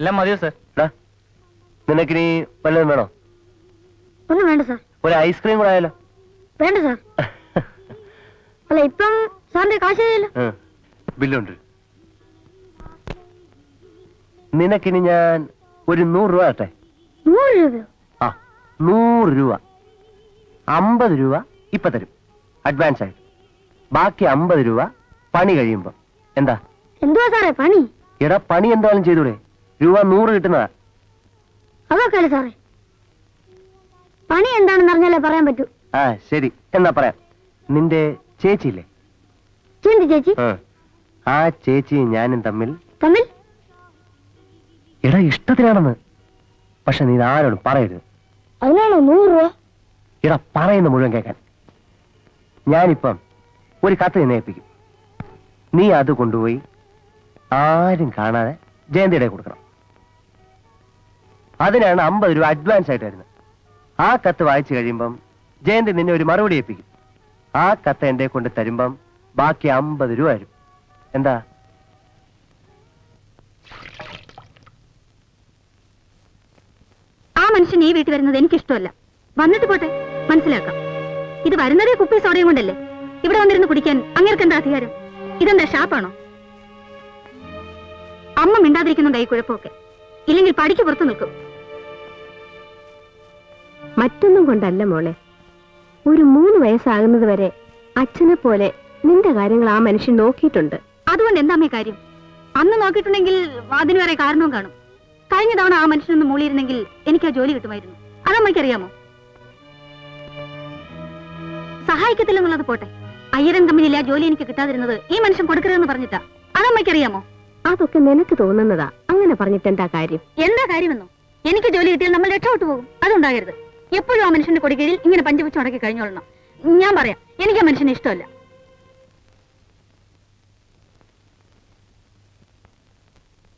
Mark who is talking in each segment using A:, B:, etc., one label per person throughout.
A: എല്ലാം മതിയോ സർ
B: നിനക്കിനി വല്ലതും വേണോ?
C: ഒന്നും വേണ്ട സാർ
B: ഒരു ഐസ്ക്രീം കൂടെ ആയാലോ?
C: വേണ്ട സാർ അല്ല ഇപ്പം സാറിന്റെ കാശ്.
B: ബില്ലുണ്ട്. നിനക്കിനി ഞാൻ ഒരു നൂറ് രൂപ ആട്ടെ
C: നൂറ് രൂപയോ?
B: ആ നൂറ് രൂപ. അമ്പത് രൂപ ഇപ്പൊ തരും. അഡ്വാൻസ് ആയിട്ട്. ബാക്കി അമ്പത് രൂപ പണി കഴിയുമ്പോ. എന്താ?
C: എന്തുവാ സാറേ പണി?
B: എടാ പണി എന്തായാലും ചെയ്തൂടെ? രൂപ നൂറ് കിട്ടുന്നതാ.
C: അതൊക്കെ സാറേ. പണി എന്താണെന്ന് അറിഞ്ഞാലേ പറയാൻ പറ്റൂ.
B: ആ ശരി. എന്നാ പറയാം. നിന്റെ ചേച്ചിയില്ലേ?
C: ചിന്തി ചേച്ചി.
B: ആ. ആ ചേച്ചിയും ഞാനും തമ്മിൽ
C: തമ്മിൽ?
B: എടാ ഇഷ്ടത്തിനാണെന്ന്. പക്ഷെ നീ ആരോടും പറയരുത്.
C: അതിനാണോ നൂറ് രൂപ?
B: എടാ പറയുന്ന മുഴുവൻ കേൾക്കാൻ. ഞാനിപ്പം ഒരു കത്ത് നിന്നെ ഏൽപ്പിക്കും. നീ അത് കൊണ്ടുപോയി ആരും കാണാതെ ജയന്തിയുടെ കൊടുക്കണം. അതിനാണ് അമ്പത് രൂപ അഡ്വാൻസ് ആയിട്ട് വരുന്നത്. ആ കത്ത് വായിച്ചു കഴിയുമ്പം ജയന്തി നിന്നെ ഒരു മറുപടി ഏൽപ്പിക്കും. ആ കത്ത് എന്റെ കൊണ്ട് തരുമ്പം ബാക്കി അമ്പത് രൂപ വരും. എന്താ?
D: ആ മനുഷ്യൻ ഈ വീട്ടിൽ വരുന്നത് എനിക്കിഷ്ടമല്ല. വന്നിട്ട് പോട്ടെ മനസ്സിലാക്കാം. ഇത് വരുന്നതേ കുപ്പി സോഡയും കൊണ്ടല്ലേ? ഇവിടെ വന്നിരുന്ന് കുടിക്കാൻ അങ്ങേർക്ക് എന്താ അധികാരം? ഇതെന്താ ഷാപ്പാണോ? അമ്മ മിണ്ടാതിരിക്കുന്നുണ്ടായി കുഴപ്പമൊക്കെ. ഇല്ലെങ്കിൽ പടിക്ക് പുറത്തു നിൽക്കും.
E: മറ്റൊന്നും കൊണ്ടല്ല മോളെ. ഒരു മൂന്ന് വയസ്സാകുന്നത് വരെ അച്ഛനെ പോലെ നിന്റെ കാര്യങ്ങൾ ആ മനുഷ്യൻ നോക്കിയിട്ടുണ്ട്.
D: അതുകൊണ്ട് എന്താ അമ്മേ കാര്യം? അന്ന് നോക്കിയിട്ടുണ്ടെങ്കിൽ അതിന് വരെ കാരണവും കാണും. കഴിഞ്ഞ തവണ ആ മനുഷ്യനൊന്ന് മൂളിയിരുന്നെങ്കിൽ എനിക്ക് ആ ജോലി കിട്ടുമായിരുന്നു. അതമ്മയ്ക്കറിയാമോ സഹായിക്കത്തില്ലെന്നുള്ളത് പോട്ടെ. അയ്യരൻ കമ്പനിയിലെ ആ ജോലി എനിക്ക് കിട്ടാതിരുന്നത് ഈ മനുഷ്യൻ കൊടുക്കരുതെന്ന് പറഞ്ഞിട്ടാ. അതമ്മയ്ക്കറിയാമോ
E: അതൊക്കെ നിനക്ക് തോന്നുന്നതാ. അങ്ങനെ പറഞ്ഞിട്ട് എന്താ കാര്യം?
D: എന്താ കാര്യമെന്നോ? എനിക്ക് ജോലി കിട്ടിയാൽ നമ്മൾ രക്ഷപ്പെട്ടു പോകും. അതുണ്ടാകരുത്. എപ്പോഴും ആ മനുഷ്യന്റെ കൊടികീഴിൽ ഇങ്ങനെ പഞ്ചവച്ച് ഉണക്കി കഴിഞ്ഞോളണം. ഞാൻ പറയാം എനിക്ക് ആ മനുഷ്യനെ ഇഷ്ടമല്ല.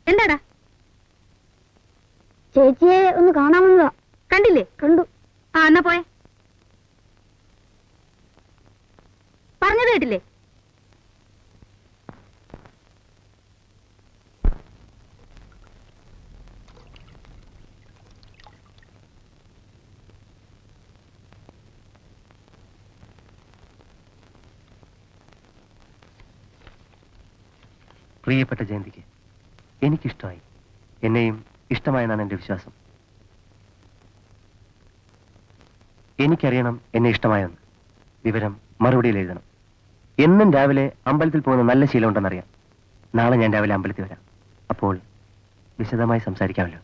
D: എന്താടാ?
C: ചേച്ചിയെ ഒന്ന് കാണാമെന്നതാ.
D: കണ്ടില്ലേ?
C: കണ്ടു.
D: ആ എന്നാ പോയെ. പറഞ്ഞത് കേട്ടില്ലേ?
B: പ്രിയപ്പെട്ട ജയന്തിക്ക് എനിക്കിഷ്ടമായി. എന്നെയും ഇഷ്ടമായെന്നാണ് എന്റെ വിശ്വാസം. എനിക്കറിയണം എന്നെ ഇഷ്ടമായെന്ന്. വിവരം മറുപടിയിൽ എഴുതണം. എന്നും രാവിലെ അമ്പലത്തിൽ പോകുന്ന നല്ല ശീലമുണ്ടെന്നറിയാം നാളെ ഞാൻ രാവിലെ അമ്പലത്തിൽ വരാം. അപ്പോൾ വിശദമായി സംസാരിക്കാമല്ലോ.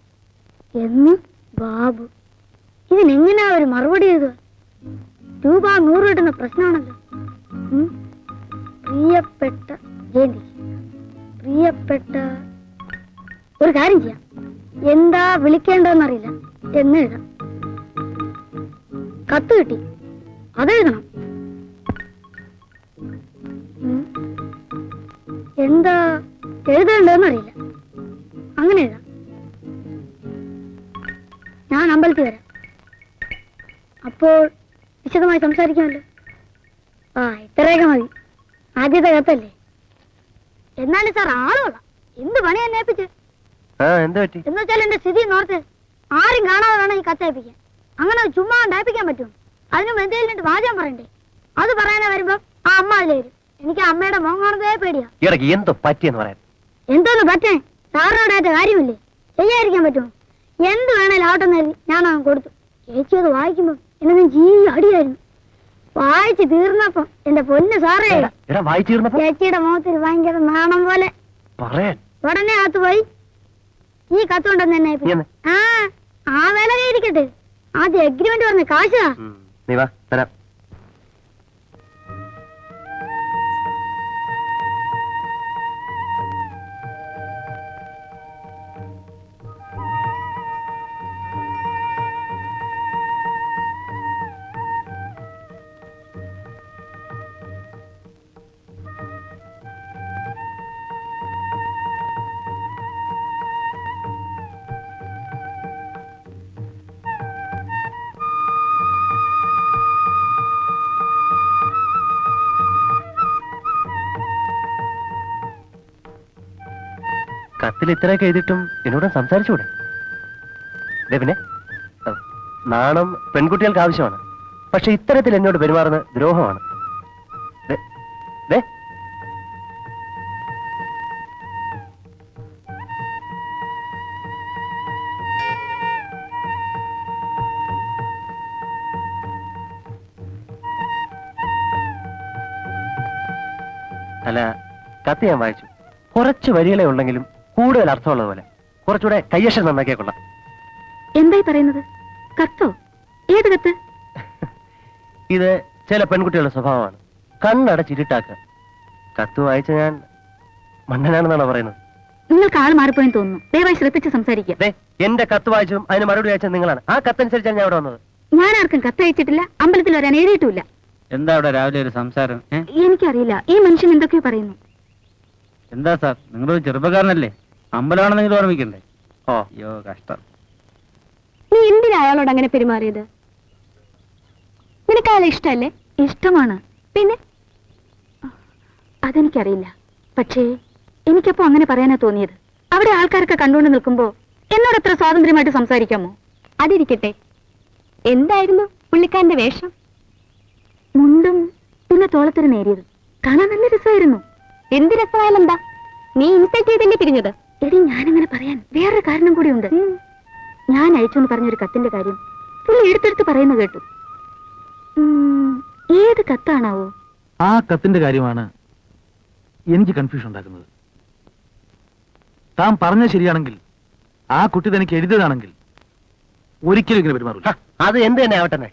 C: എന്ന്? ബാബു ഇതിനെങ്ങനെയാ ഒരു മറുപടി എഴുതുക? രൂപ നൂറ് കിട്ടുന്ന പ്രശ്നമാണല്ലോ. പ്രിയപ്പെട്ട ജയന്തി പ്രിയപ്പെട്ട ഒരു കാര്യം ചെയ്യാം. എന്താ വിളിക്കേണ്ടതെന്നറിയില്ല. എന്ന് എഴുതാം. കത്ത് കിട്ടി. അതെഴുതണം എന്താ എഴുതേണ്ടതെന്നറിയില്ല. അങ്ങനെ എഴുതാം. ഞാൻ അമ്പലത്തിൽ വരാം. അപ്പോൾ വിശദമായി സംസാരിക്കാമല്ലോ? ആ ഇത്രയൊക്കെ മതി. ആദ്യത്തെ കത്തല്ലേ? എന്നാലും സാർ ആളുകൊള്ള എന്ത് പണി എന്നെ ഏൽപ്പിച്ച്?
B: ആ എന്താ പറ്റി?
C: എന്ന് വെച്ചാൽ എന്റെ സ്ഥിതി നോർത്ത് ആരും കാണാതെ വേണം ഈ കത്തേപ്പിക്കാൻ അങ്ങനെ ചുമ്മാ ഉണ്ടായിപ്പിക്കാൻ പറ്റും അതിനും എന്തെങ്കിലും വാചകം പറയണ്ടേ? അത് പറയാനാ വരുമ്പോ ആ അമ്മ അതിൽ വരും. എനിക്ക് അമ്മയുടെ മോൻ കാണുന്നതേ പേടിയാ.
B: ഇടയ്ക്ക് എന്തോ പറ്റിയെന്ന് പറയാൻ.
C: എന്തോന്ന് പറ്റേ? സാറിനോടായിട്ട് കാര്യമില്ലേ? ചെയ്യാതിരിക്കാൻ പറ്റുമോ? എന്ത് വേണേലും ആവട്ടെന്ന് ഞാൻ കൊടുത്തു. ചേച്ചി അത് വായിക്കുമ്പോ എന്നെ ജീ അടിയായിരുന്നു. വായിച്ച് തീർന്നപ്പോ എന്റെ പൊന്ന് സാറേ.
B: വായിച്ചു തീർന്നപ്പോ?
C: ചേച്ചിയുടെ മുഖത്തിൽ ഭയങ്കര നാണം പോലെ.
B: പറയാൻ.
C: ഉടനെ അകത്ത് പോയി. ഈ കത്തുണ്ടെന്ന് തന്നെ. ആ ആ വില ഇരിക്കട്ടെ ആദ്യം എഗ്രിമെന്റ് പറഞ്ഞ കാശാ
B: നീ വാ തരാം. കത്തിൽ ഇത്രയൊക്കെ എഴുതിയിട്ടും എന്നോട് സംസാരിച്ചുകൂടെ പിന്നെ നാണം പെൺകുട്ടികൾക്ക് ആവശ്യമാണ്. പക്ഷെ ഇത്തരത്തിൽ എന്നോട് പെരുമാറുന്ന ദ്രോഹമാണ്. അല്ല കത്ത് ഞാൻ വായിച്ചു. കുറച്ച് വരികളെ ഉണ്ടെങ്കിലും കൂടുതൽ അർത്ഥമുള്ളത് പോലെ. കുറച്ചുകൂടെ കയ്യക്ഷരം നന്നാക്കിയ കൊള്ളാം.
D: എന്തായി പറയുന്നത്? കത്തോ? ഏത് കത്ത്?
B: ഇത് ചില പെൺകുട്ടികളുടെ സ്വഭാവമാണ്. കണ്ണടച്ചിരുട്ടാക്കുക കത്ത് വായിച്ച ഞാൻ മണ്ണനാണെന്നാണ് പറയുന്നത്?
D: നിങ്ങൾക്ക് ആൾ മാറിപ്പോയെന്ന് തോന്നുന്നു. ദയവായി ശ്രദ്ധിച്ച് സംസാരിക്കുക.
B: ദേ എന്റെ കത്ത് വായിച്ചും അതിന് മറുപടി അയച്ചത് നിങ്ങളാണ്. ആ കത്തനുസരിച്ചാണ് ഞാൻ അവിടെ വന്നത്.
D: ഞാൻ ആർക്കും കത്ത് അയച്ചിട്ടില്ല. അമ്പലത്തിൽ വരാൻ എഴുതിയിട്ടില്ല
A: എന്താ അവിടെ രാവിലെ ഒരു സംസാരം? ഏ?
D: എനിക്കറിയില്ല. ഈ മനുഷ്യൻ എന്തൊക്കെയോ പറയുന്നു.
A: എന്താ സാർ? നിങ്ങളൊരു ചെറുപ്പക്കാരനല്ലേ? അമ്പലമാണെന്ന് നിങ്ങൾ ഓർമ്മിക്കണ്ടേ?
B: ഓ.
A: അയ്യോ കഷ്ടം.
E: നീ എന്തിനാ അയാളോട് അങ്ങനെ പെരുമാറിയത്? നിനക്ക് അയാളെ ഇഷ്ടമല്ലേ?
D: ഇഷ്ടമാണ്.
E: പിന്നെ?
D: അതെനിക്കറിയില്ല. പക്ഷേ എനിക്കപ്പോ അങ്ങനെ പറയാനാ തോന്നിയത്. അവിടെ ആൾക്കാരൊക്കെ കണ്ടുകൊണ്ട് നിൽക്കുമ്പോ എന്നോട് എത്ര സ്വാതന്ത്ര്യമായിട്ട് സംസാരിക്കാമോ?
E: അതിരിക്കട്ടെ. എന്തായിരുന്നു പുള്ളിക്കാരന്റെ വേഷം?
D: മുണ്ടും പിന്നെ തോളത്തിന് നേരിയത്. കാണാൻ നല്ല രസമായിരുന്നു.
E: എന്ത് രസമായാലെന്താ? നീ ഇൻസൾട്ട് ചെയ്തല്ലേ പിരിഞ്ഞത്?
D: എടി ഞാനങ്ങനെ പറയാൻ വേറൊരു കാരണം കൂടിയുണ്ട് ഞാൻ അയച്ചു എന്ന് പറഞ്ഞൊരു കത്തിന്റെ കാര്യം പുള്ളി എടുത്തെടുത്ത് പറയുന്ന കേട്ടു. ഏത് കത്താണാവോ?
F: ആ കത്തിന്റെ കാര്യമാണ് എനിക്ക് കൺഫ്യൂഷൻ ഉണ്ടാക്കുന്നത്. താൻ പറഞ്ഞ ശരിയാണെങ്കിൽ ആ കുട്ടി തനിക്ക് എഴുതിയതാണെങ്കിൽ ഒരിക്കലും ഇങ്ങനെ പെരുമാറില്ല
B: അത് എന്ത് തന്നെ ആവട്ടെ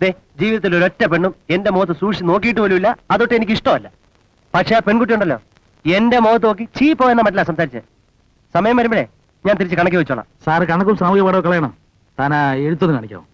B: ദേ ജീവിതത്തിൽ ഒരൊറ്റ പെണ്ണും എന്റെ മുഖത്ത് സൂക്ഷിച്ച് നോക്കിയിട്ട് പോലും ഇല്ല അതൊട്ട് എനിക്ക് ഇഷ്ടമല്ല പക്ഷെ ആ പെൺകുട്ടി ഉണ്ടല്ലോ. എന്റെ മുഖത്ത് നോക്കി ചീപ്പോ എന്ന മറ്റില്ല സംസാരിച്ചേ? സമയം വരുമ്പോഴേ ഞാൻ തിരിച്ച് കണക്കി വെച്ചോളാം.
F: സാറ് കണക്കും സാമൂഹ്യ പാഠവും കളയണം. താൻ ആ എഴുത്തൊന്ന് കാണിക്കാം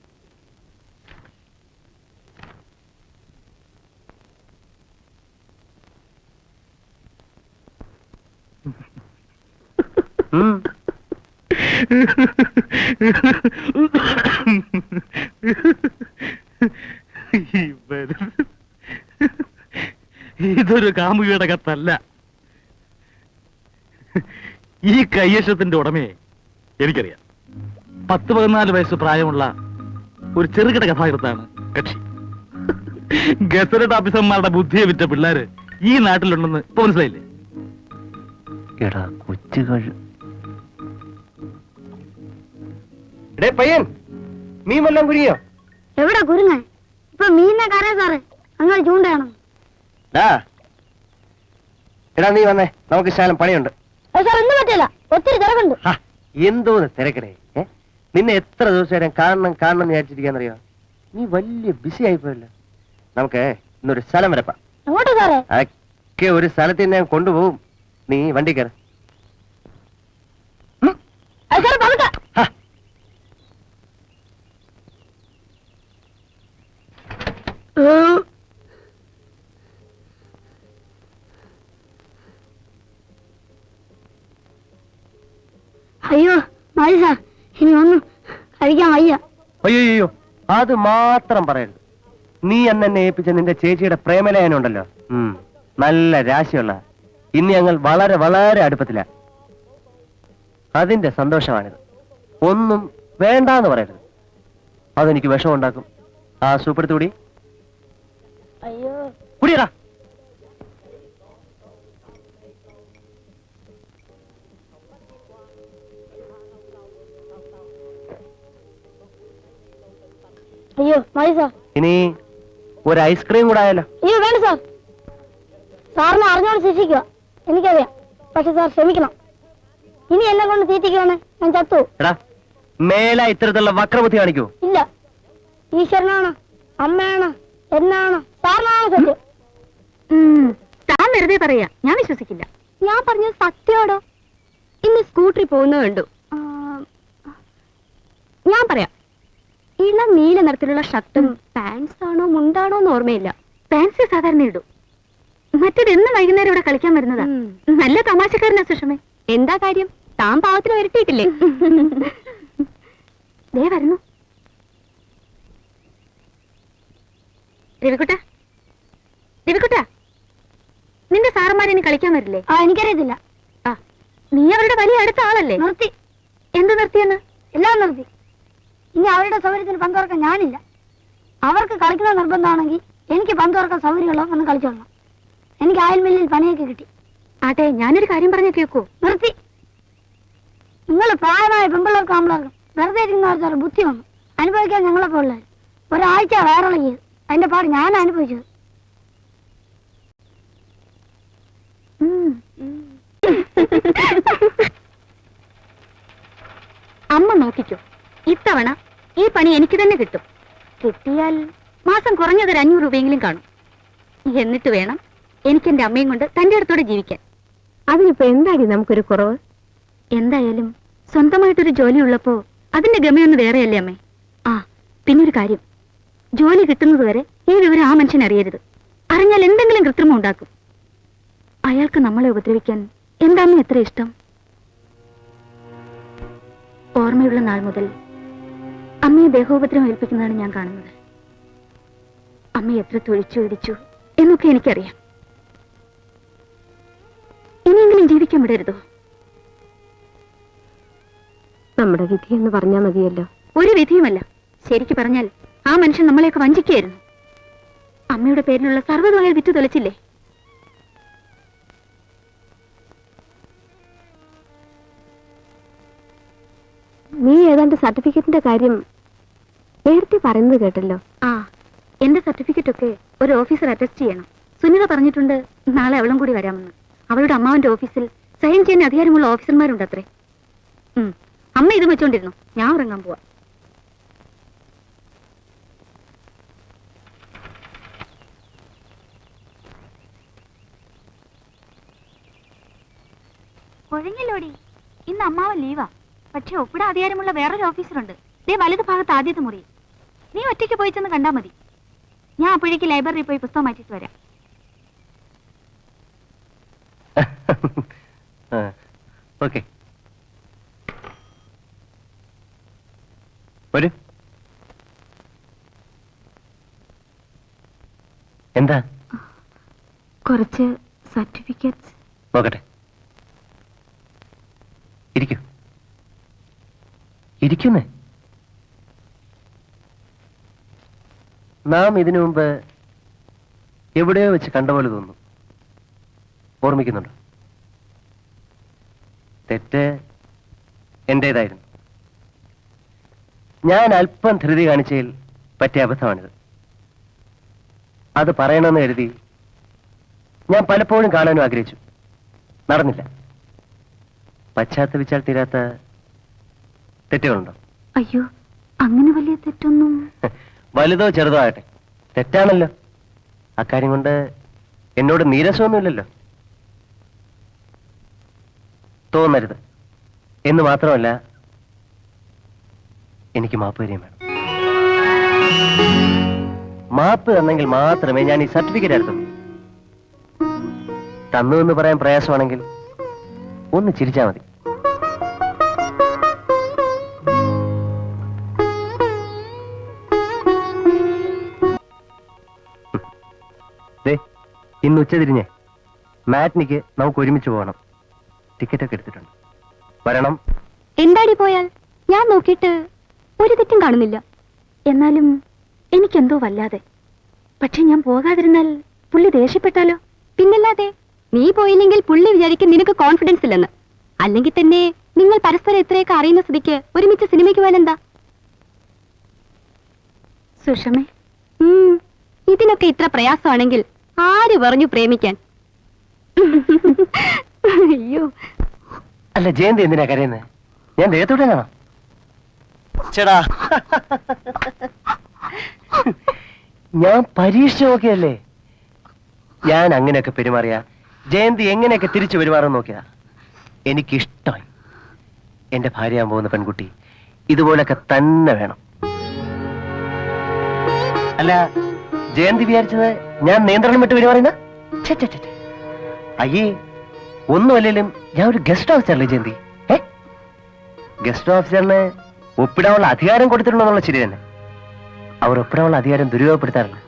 F: ഇതൊരു കാമുകിയുടെ കത്തല്ല. ഈ കയ്യശത്തിന്റെ ഉടമയെ എനിക്കറിയാം. പത്ത് പതിനാല് വയസ്സ് പ്രായമുള്ള ഒരു ചെറുകിട കഥാകൃത്താണ് കക്ഷി. ഗസറ്റ് ഓഫീസർമാരുടെ ബുദ്ധിയെ വിറ്റ പിള്ളേര് ഈ നാട്ടിലുണ്ടെന്ന് ഇപ്പൊ മനസ്സിലായില്ലേ?
B: എടാ കൊച്ചുകൾ എടേ പയ്യൻ മീൻ വല്ലതും കുരുങ്ങിയോ?
C: എവിടെ കുരുങ്ങ? ഇപ്പൊ മീനെ കറിയ സാറേ അങ്ങനെ ചൂണ്ടയാണ്?
B: ഡാ എടാ നീ വന്നേ നമുക്ക് ശാലം പണിയുണ്ട്.
C: സാർ ഒന്നും പറ്റില്ല. ഒത്തിരി തിരക്കുണ്ട്.
B: ഹ, എന്തോന്ന് തിരക്കടേ? നിന്നെ എത്ര ദിവസം കാണണം കാണണം വിചാരിച്ചിരിക്കാന്ന് വിചാരിച്ചിരിക്കാന്നറിയോ നീ വലിയ ബിസി ആയിപ്പോയല്ലോ. നമുക്ക് ഇന്നൊരു സ്ഥലം വരപ്പാ അതൊക്കെ ഒരു സ്ഥലത്ത് ഞാൻ കൊണ്ടുപോകും. നീ വണ്ടി കയറ.
C: അത് അയ്യോ മതി സാർ ഇനി ഒന്നും കഴിക്കാൻ വയ്യ.
B: അയ്യോ അത് മാത്രം പറയരുത്. നീ അന്ന് എന്നെ ഏൽപ്പിച്ച നിന്റെ ചേച്ചിയുടെ പ്രേമലേഖനുണ്ടല്ലോ ഉണ്ടല്ലോ നല്ല രാശിയുള്ള. ഇന്ന് ഞങ്ങൾ വളരെ വളരെ അടുപ്പത്തില. അതിന്റെ സന്തോഷമാണിത്. ഒന്നും വേണ്ടാന്ന് പറയരുത്. അതെനിക്ക് വിഷമുണ്ടാക്കും ആ സൂപ്പർ കൂടി.
C: അയ്യോ.
B: കുടിയടാ.
C: അയ്യോ മതി സാർ.
B: ഇനി ഒരു ഐസ്ക്രീം കൂടെ ആയാലോ?
C: അയ്യോ വേണ്ട സാർ. സാറിനെ അറിഞ്ഞോണ്ട് ശിക്ഷിക്കുക. എനിക്കറിയാം. പക്ഷെ സാർ ക്ഷമിക്കണം. ഇനി എന്നെ കൊണ്ട് തീറ്റിക്കുവാണ് ഞാൻ ചത്തു.
B: എടാ മേല ഇത്തരത്തിലുള്ള വക്രബുദ്ധി കാണിക്കൂ.
C: ഇല്ല. ഈശ്വരനാണ് അമ്മയാണ് എന്നാണ്. സാറിനാണ് സത്യം.
D: താൻ വെറുതെ പറയാ. ഞാൻ വിശ്വസിക്കില്ല.
E: ഞാൻ പറഞ്ഞത് സത്യോടോ ഇന്ന് സ്കൂട്ടറിൽ പോകുന്നത് കണ്ടു. ഞാൻ പറയാം. ഇളം നീല നിറത്തിലുള്ള ഷർട്ടും പാൻസ് ആണോ മുണ്ടാണോ എന്ന് ഓർമ്മയില്ല.
D: പാൻസ് സാധാരണ ഇടും. മറ്റേത് എന്ന് വൈകുന്നേരം ഇവിടെ കളിക്കാൻ വരുന്നതാ. നല്ല തമാശക്കാരനാ സുഷമേ.
E: എന്താ കാര്യം? താൻ പാവത്തിന് വരട്ടിയിട്ടില്ലേ?
D: ദേ വരുന്നു. രവിക്കുട്ട. രവിക്കുട്ട. നിന്റെ സാറന്മാരെ ഇനി കളിക്കാൻ വരില്ലേ?
C: ആ എനിക്കറിയത്തില്ല.
D: ആ നീ അവരുടെ വലിയ അടുത്ത ആളല്ലേ?
C: നിർത്തി.
D: എന്ത് നിർത്തിയെന്ന്?
C: എല്ലാം നിർത്തി. ഇനി അവരുടെ സൗകര്യത്തിന് പന്ത് തുറക്കാൻ ഞാനില്ല. അവർക്ക് കളിക്കുന്ന നിർബന്ധമാണെങ്കിൽ എനിക്ക് പന്ത് തുറക്കാൻ സൗകര്യമുള്ളോ വന്ന് കളിച്ചോളണം എനിക്ക് അയൽ മില്ലിൽ പണിയൊക്കെ കിട്ടി.
D: ആട്ടെ ഞാനൊരു കാര്യം പറഞ്ഞു കേൾക്കൂ
C: നിർത്തി. നിങ്ങൾ പ്രായമായ പെമ്പിള്ളേർക്കും ആമ്പിള്ളേർക്കും വെറുതെ ഇരിക്കുന്നവർക്ക് ബുദ്ധി വന്നു. അനുഭവിക്കാൻ ഞങ്ങളെ പോലുള്ളവർ ഒരാഴ്ച വയറിളകിയത്. അതിന്റെ പാട് ഞാൻ അനുഭവിച്ചത്.
D: അമ്മ നോക്കിക്കോ. ഇത്തവണ ഈ പണി എനിക്ക് തന്നെ കിട്ടും. കിട്ടിയാൽ മാസം കുറഞ്ഞത് ഒരു അഞ്ഞൂറ് രൂപയെങ്കിലും കാണും. എന്നിട്ട് വേണം എനിക്ക് എന്റെ അമ്മയും കൊണ്ട് തന്റെ അടുത്തോടെ ജീവിക്കാൻ.
E: അതിനിപ്പോ എന്തായാലും നമുക്കൊരു കുറവ്?
D: എന്തായാലും സ്വന്തമായിട്ടൊരു ജോലി ഉള്ളപ്പോ അതിന്റെ ഗമയൊന്ന് വേറെയല്ലേ അമ്മേ? ആ പിന്നൊരു കാര്യം. ജോലി കിട്ടുന്നത് വരെ ഈ വിവരം ആ മനുഷ്യൻ അറിയരുത്. അറിഞ്ഞാൽ എന്തെങ്കിലും കൃത്രിമം ഉണ്ടാക്കും. അയാൾക്ക് നമ്മളെ ഉപദ്രവിക്കാൻ എന്താണ് എത്ര ഇഷ്ടം? ഓർമ്മയുള്ള നാൾ മുതൽ അമ്മയെ ദേഹോപദ്രം ഏൽപ്പിക്കുന്നതാണ് ഞാൻ കാണുന്നത്. അമ്മ എത്ര തൊഴിച്ചു ഇടിച്ചു എന്നൊക്കെ എനിക്കറിയാം. ഇനിയെങ്കിലും ജീവിക്കാൻ വിടരുതോ?
E: നമ്മുടെ വിധി എന്ന് പറഞ്ഞാൽ മതിയല്ലോ.
D: ഒരു വിധിയുമല്ല. ശരിക്ക് പറഞ്ഞാൽ ആ മനുഷ്യൻ നമ്മളെയൊക്കെ വഞ്ചിക്കുകയായിരുന്നു. അമ്മയുടെ പേരിലുള്ള സർവതും വിറ്റ് തൊലച്ചില്ലേ?
E: നീ ഏതാണ്ട് സർട്ടിഫിക്കറ്റിന്റെ കാര്യം നേരത്തെ പറയുന്നത് കേട്ടല്ലോ.
D: ആ എന്റെ സർട്ടിഫിക്കറ്റ് ഒക്കെ ഒരു ഓഫീസർ അറ്റസ്റ്റ് ചെയ്യണം. സുനിത പറഞ്ഞിട്ടുണ്ട് നാളെ അവളും കൂടി വരാമെന്ന്. അവളുടെ അമ്മാവന്റെ ഓഫീസിൽ സൈൻ ചെയ്യാൻ അധികാരമുള്ള ഓഫീസർമാരുണ്ട് അത്രേ അമ്മ ഇത് വെച്ചോണ്ടിരുന്നു. ഞാൻ ഉറങ്ങാൻ പോവാ. കുഴങ്ങില്ലോടി ഇന്ന് അമ്മാവൻ ലീവാ. പക്ഷെ ഒപ്പിടാൻ അധികാരമുള്ള വേറൊരു ഓഫീസറുണ്ട് ദേ വലതു ഭാഗത്ത് ആദ്യത്തെ മുറി. നീ ഒറ്റയ്ക്ക് പോയി ചെന്ന് കണ്ടാ മതി. ഞാൻ അപ്പോഴേക്ക് ലൈബ്രറിയിൽ പോയി പുസ്തകം മാറ്റിട്ട് വരാം.
B: ഓക്കെ. വരൂ. എന്താ?
E: കുറച്ച് സർട്ടിഫിക്കറ്റ്സ്.
B: നോക്കട്ടെ. ഇരിക്കൂ. ഇരിക്കുന്നേ? നാം ഇതിനു മുമ്പ് എവിടെയോ വെച്ച് കണ്ട പോലെ തോന്നുന്നു. ഓർമ്മിക്കുന്നുണ്ടോ? തെറ്റ് എന്റേതായിരുന്നു. ഞാൻ അല്പം ധൃതി കാണിച്ചതിൽ പറ്റിയ അബദ്ധമാണിത്. അത് പറയണമെന്ന് കരുതി ഞാൻ പലപ്പോഴും കാണാനും ആഗ്രഹിച്ചു. നടന്നില്ല. പശ്ചാത്തപിച്ചാൽ തീരാത്ത തെറ്റുകളുണ്ടോ?
D: അയ്യോ അങ്ങനെ വലിയ തെറ്റൊന്നും.
B: വലുതോ ചെറുതോ ആകട്ടെ. തെറ്റാണല്ലോ. അക്കാര്യം കൊണ്ട് എന്നോട് നീരസമൊന്നുമില്ലല്ലോ. തോന്നരുത്. എന്ന് മാത്രമല്ല എനിക്ക് മാപ്പ് വരികയും വേണം. മാപ്പ് തന്നെങ്കിൽ മാത്രമേ ഞാൻ ഈ സർട്ടിഫിക്കറ്റ് എടുത്തുള്ളൂ. തന്നു എന്ന് പറയാൻ പ്രയാസമാണെങ്കിൽ ഒന്ന് ചിരിച്ചാൽ മതി. ഇന്ന് ഉച്ചതിരിഞ്ഞ് മാറ്റിനിക്ക് നമുക്ക് ഒരുമിച്ച് പോകണം. ടിക്കറ്റ് ഒക്കെ എടുത്തിട്ടുണ്ട്. വരണം.
D: എന്താടി പോയാൽ? ഞാൻ നോക്കിയിട്ട് ഒരു തെറ്റും കാണുന്നില്ല. എന്നാലും എനിക്കെന്തോ വല്ലാതെ. പക്ഷെ ഞാൻ പോകാതിരുന്നാൽ പുള്ളി ദേഷ്യപ്പെട്ടാലോ?
E: പിന്നല്ലാതെ നീ പോയില്ലെങ്കിൽ പുള്ളി വിചാരിക്കും നിനക്ക് കോൺഫിഡൻസ് ഇല്ലെന്ന്. അല്ലെങ്കിൽ തന്നെ നിങ്ങൾ പരസ്പരം എത്രയൊക്കെ അറിയുന്ന സ്ഥിതിക്ക് ഒരുമിച്ച് സിനിമയ്ക്ക് പോയാലെന്താ
D: സുഷമേ.
E: ഉം, ഇതിനൊക്കെ ഇത്ര പ്രയാസമാണെങ്കിൽ ആര് പറഞ്ഞു പ്രേമിക്കാൻ? അയ്യോ.
B: അല്ല ജയന്തി എന്തിനാ കരയുന്നത് ഞാൻ ദേഹത്തോടെ കാണാം. ചേടാ. ഞാൻ പരീക്ഷ നോക്കിയല്ലേ? ഞാൻ അങ്ങനെയൊക്കെ പെരുമാറിയ. ജയന്തി എങ്ങനെയൊക്കെ തിരിച്ചു പെരുമാറാൻ നോക്കിയാ? എനിക്കിഷ്ടമായി. എന്റെ ഭാര്യയാൻ പോകുന്ന പെൺകുട്ടി ഇതുപോലൊക്കെ തന്നെ വേണം. അല്ല ജയന്തി വിചാരിച്ചത് ഞാൻ നിയന്ത്രണം വിട്ട് വരും പറയുന്ന. അയ്യേ ഒന്നുമല്ലേലും ഞാൻ ഒരു ഗസ്റ്റ് ഓഫീസറല്ലേ ജയന്തി? ഏ ഗസ്റ്റ് ഓഫീസറിന് ഒപ്പിടാനുള്ള അധികാരം കൊടുത്തിട്ടുണ്ടെന്നുള്ള ശരി തന്നെ. അവർ ഒപ്പിടാനുള്ള അധികാരം ദുരുപയോഗപ്പെടുത്താറില്ല.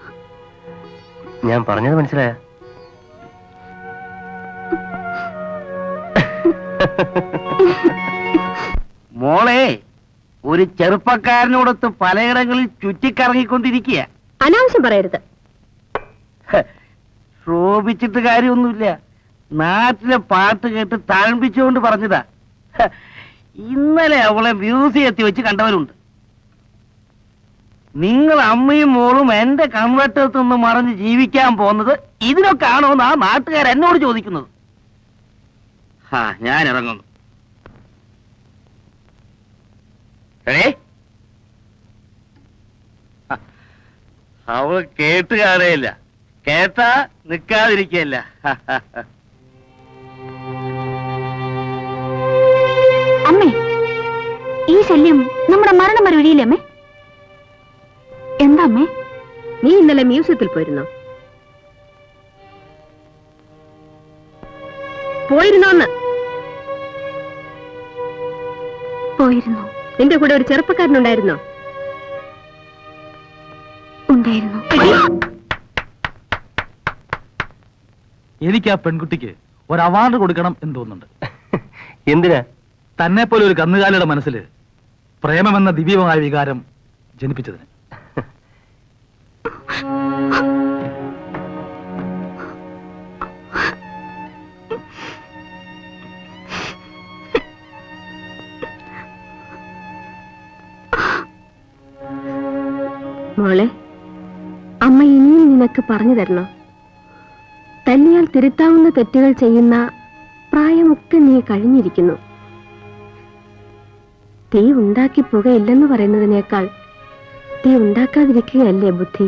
B: ഞാൻ പറഞ്ഞത് മനസ്സിലായ?
A: മോളെ ഒരു ചെറുപ്പക്കാരനോടൊത്ത് പലയിടങ്ങളിൽ ചുറ്റിക്കറങ്ങിക്കൊണ്ടിരിക്കുക.
G: അനാവശ്യം പറയരുത്.
A: ശോഭിച്ചിട്ട് കാര്യമൊന്നുമില്ല. നാട്ടിലെ പാട്ട് കേട്ട് താഴ്പിച്ചുകൊണ്ട് പറഞ്ഞതാ. ഇന്നലെ അവളെ മ്യൂസിയത്തിൽ വെച്ച് കണ്ടവരുണ്ട്. നിങ്ങൾ അമ്മയും മോളും എന്റെ കൺവെട്ടത്ത് നിന്ന് മറഞ്ഞ് ജീവിക്കാൻ പോകുന്നത് ഇതിനൊക്കെ ആണോ എന്നാ നാട്ടുകാർ എന്നോട് ചോദിക്കുന്നത്. ആ ഞാൻ ഇറങ്ങുന്നു. ഏ അവൾ കേട്ട് കാണുകയില്ല കേട്ടാ നിക്കാതിരിക്കല്ല
D: അമ്മേ ഈ ശല്യം നമ്മുടെ മരണം വരെ ഒഴിയില്ലേ അമ്മേ? എന്താ അമ്മേ?
G: നീ ഇന്നലെ മ്യൂസിയത്തിൽ പോയിരുന്നോ? പോയിരുന്നോന്ന്.
D: പോയിരുന്നു.
G: നിന്റെ കൂടെ ഒരു ചെറുപ്പക്കാരനുണ്ടായിരുന്നോ?
F: എനിക്ക് ആ പെൺകുട്ടിക്ക് ഒരു അവാർഡ് കൊടുക്കണം എന്ന് തോന്നുന്നുണ്ട്.
B: എന്തിനാ?
F: തന്നെ പോലെ ഒരു കന്നുകാലിയുടെ മനസ്സിൽ പ്രേമമെന്ന ദിവ്യമായ വികാരം ജനിപ്പിച്ചതിന്.
G: മോളെ അമ്മ ഇനിയും നിനക്ക് പറഞ്ഞു തരണോ? തല്ലിയാൽ തിരുത്താവുന്ന തെറ്റുകൾ ചെയ്യുന്ന പ്രായമൊക്കെ നീ കഴിഞ്ഞിരിക്കുന്നു. തീ ഉണ്ടാക്കി പുകയില്ലെന്ന് പറയുന്നതിനേക്കാൾ തീ ഉണ്ടാക്കാതിരിക്കുകയല്ലേ ബുദ്ധി?